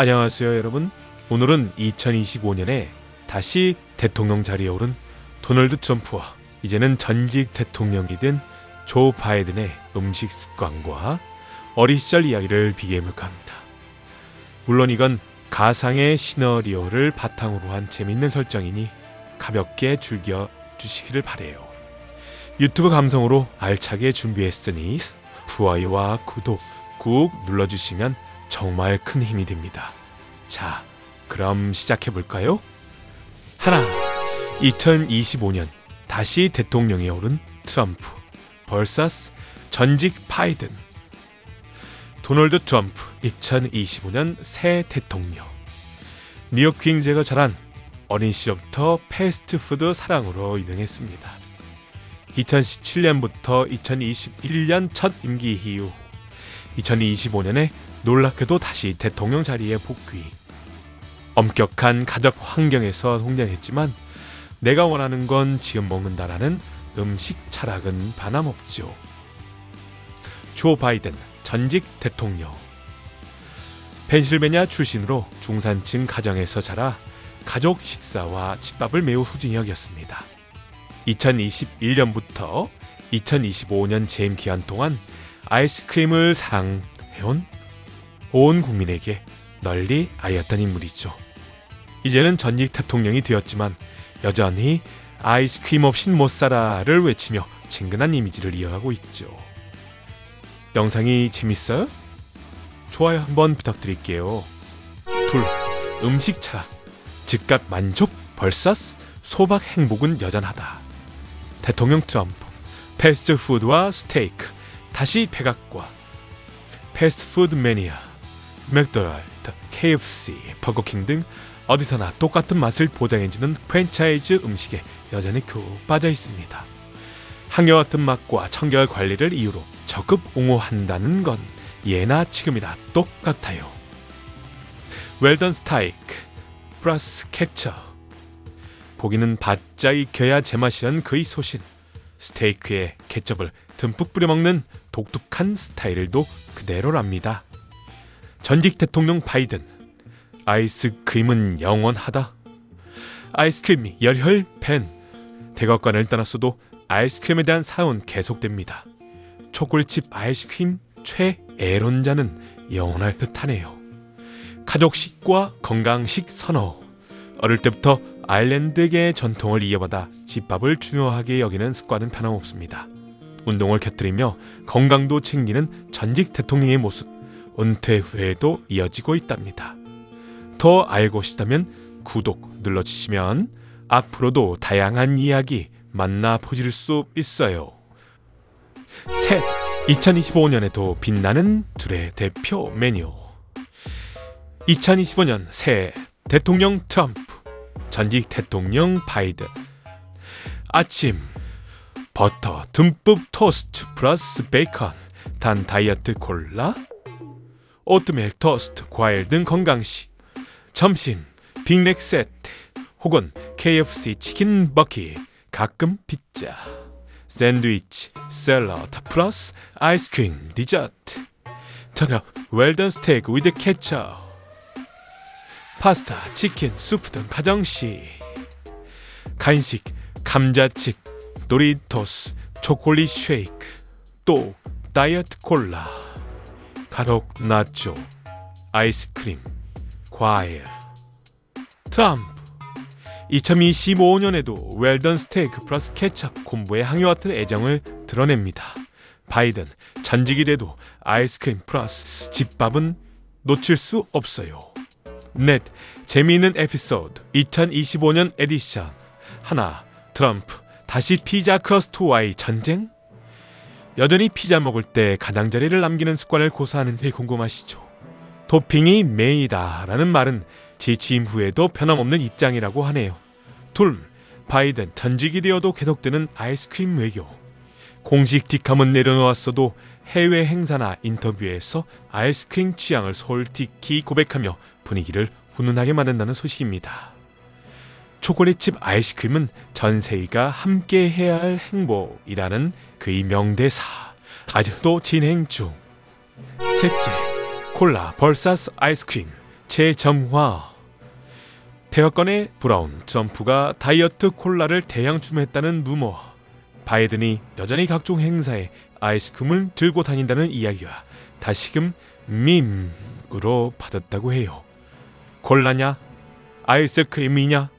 안녕하세요, 여러분. 오늘은 2025년에 다시 대통령 자리에 오른 도널드 트럼프와 이제는 전직 대통령이 된 조 바이든의 음식 습관과 어린 시절 이야기를 비교해볼까 합니다. 물론 이건 가상의 시나리오를 바탕으로 한 재밌는 설정이니 가볍게 즐겨 주시기를 바래요. 유튜브 감성으로 알차게 준비했으니 좋아요와 구독 꾹 눌러주시면 정말 큰 힘이 됩니다. 자, 그럼 시작해 볼까요? 하나, 2025년 다시 대통령에 오른 트럼프 vs 전직 바이든. 도널드 트럼프 2025년 새 대통령. 뉴욕 퀸즈가 자란 어린 시절부터 패스트푸드 사랑으로 유명했습니다. 2017년부터 2021년 첫 임기 이후 2025년에 놀랍게도 다시 대통령 자리에 복귀. 엄격한 가족 환경에서 훈련했지만 내가 원하는 건 지금 먹는다라는 음식 철학은 반함없죠. 조 바이든 전직 대통령. 펜실베니아 출신으로 중산층 가정에서 자라 가족 식사와 집밥을 매우 소중히 여겼습니다. 2021년부터 2025년 재임 기간 동안 아이스크림을 사랑해온 온 국민에게 널리 알렸던 인물이죠. 이제는 전직 대통령이 되었지만 여전히 아이스크림 없인 못 살아를 외치며 친근한 이미지를 이어가고 있죠. 영상이 재밌어요? 좋아요 한번 부탁드릴게요. 둘, 음식 차락. 즉각 만족 벌사스 소박 행복은 여전하다. 대통령 트럼프, 패스트푸드와 스테이크, 다시 백악과 패스트푸드 매니아, 맥도날드, KFC, 버거킹 등 어디서나 똑같은 맛을 보장해주는 프랜차이즈 음식에 여전히 푹 빠져 있습니다. 한결같은 맛과 청결 관리를 이유로 적극 옹호한다는 건 예나 지금이나 똑같아요. 웰던 스타이크 플러스 캡처 고기는 바짝 익혀야 제맛이란 그의 소신 스테이크에 케첩을 듬뿍 뿌려 먹는 독특한 스타일도 그대로랍니다. 전직 대통령 바이든 아이스크림은 영원하다. 아이스크림이 열혈 팬 대각관을 떠났어도 아이스크림에 대한 사은 계속됩니다. 초콜릿칩 아이스크림 최애론자는 영원할 듯하네요. 가족식과 건강식 선호. 어릴 때부터 아일랜드계의 전통을 이어받아 집밥을 중요하게 여기는 습관은 변함없습니다. 운동을 곁들이며 건강도 챙기는 전직 대통령의 모습, 은퇴 후에도 이어지고 있답니다. 더 알고 싶다면 구독 눌러주시면 앞으로도 다양한 이야기 만나보실 수 있어요. 셋, 2025년에도 빛나는 둘의 대표 메뉴. 2025년 새 대통령 트럼프, 전직 대통령 바이든. 아침 버터 듬뿍 토스트 플러스 베이컨, 단 다이어트 콜라, 오트밀 토스트, 과일 등 건강식. 점심 빅맥 세트 혹은 KFC 치킨 버킷, 가끔 피자. 샌드위치, 샐러드 플러스 아이스크림, 디저트. 저녁 웰던 스테이크 위드 케첩. 파스타, 치킨, 수프 등 가정식. 간식, 감자칩, 도리토스, 초콜릿 쉐이크, 또 다이어트 콜라, 가록 나초, 아이스크림, 과일. 트럼프 2025년에도 웰던 스테이크 플러스 케첩 콤보의 항해와 같은 애정을 드러냅니다. 바이든 전직이 돼도 아이스크림 플러스 집밥은 놓칠 수 없어요. 넷 재미있는 에피소드 2025년 에디션 하나 트럼프 다시 피자 크러스트와의 전쟁 여전히 피자 먹을 때 가장자리를 남기는 습관을 고수하는데 궁금하시죠? 토핑이 메이다라는 말은 제 취임 후에도 변함없는 입장이라고 하네요. 둘, 바이든 전직이 되어도 계속되는 아이스크림 외교. 공식 뒷감은 내려놓았어도 해외 행사나 인터뷰에서 아이스크림 취향을 솔직히 고백하며 분위기를 훈훈하게 만든다는 소식입니다. 초콜릿칩 아이스크림은 전 세계가 함께 해야 할 행복이라는 그의 명대사. 아직도 진행 중. 셋째, 콜라 벌사스 아이스크림. 재점화 대여권의 브라운 트럼프가 다이어트 콜라를 대양 주문했다는 루머와 바이든이 여전히 각종 행사에 아이스크림을 들고 다닌다는 이야기가 다시금 밈으로 받았다고 해요. 콜라냐? 아이스크림이냐?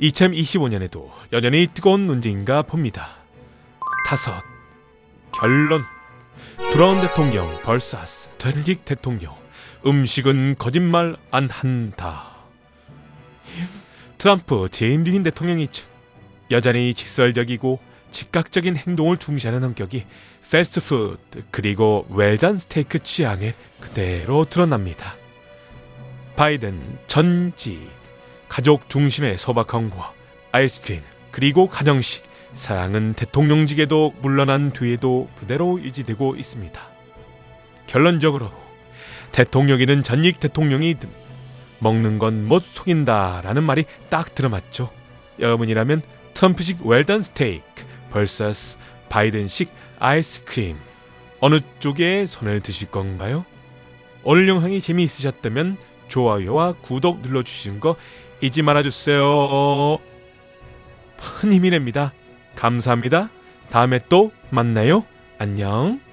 2025년에도 여전히 뜨거운 논쟁인가 봅니다. 다섯 결론 브라운 대통령 벌사스 전직 대통령 음식은 거짓말 안 한다. 트럼프 재임 중인 대통령이죠. 여전히 직설적이고 즉각적인 행동을 중시하는 성격이 패스트푸드 그리고 웰단 스테이크 취향에 그대로 드러납니다. 바이든 전직 가족 중심의 소박함과 아이스크림 그리고 가정식 사양은 대통령직에도 물러난 뒤에도 그대로 유지되고 있습니다. 결론적으로 대통령이든 전직 대통령이든 먹는 건 못 속인다라는 말이 딱 들어맞죠. 여러분이라면 트럼프식 웰던 스테이크 vs 바이든식 아이스크림 어느 쪽에 손을 드실 건가요? 오늘 영상이 재미있으셨다면 좋아요와 구독 눌러주시는 거 잊지 말아주세요. 큰 힘이 됩니다. 감사합니다. 다음에 또 만나요. 안녕.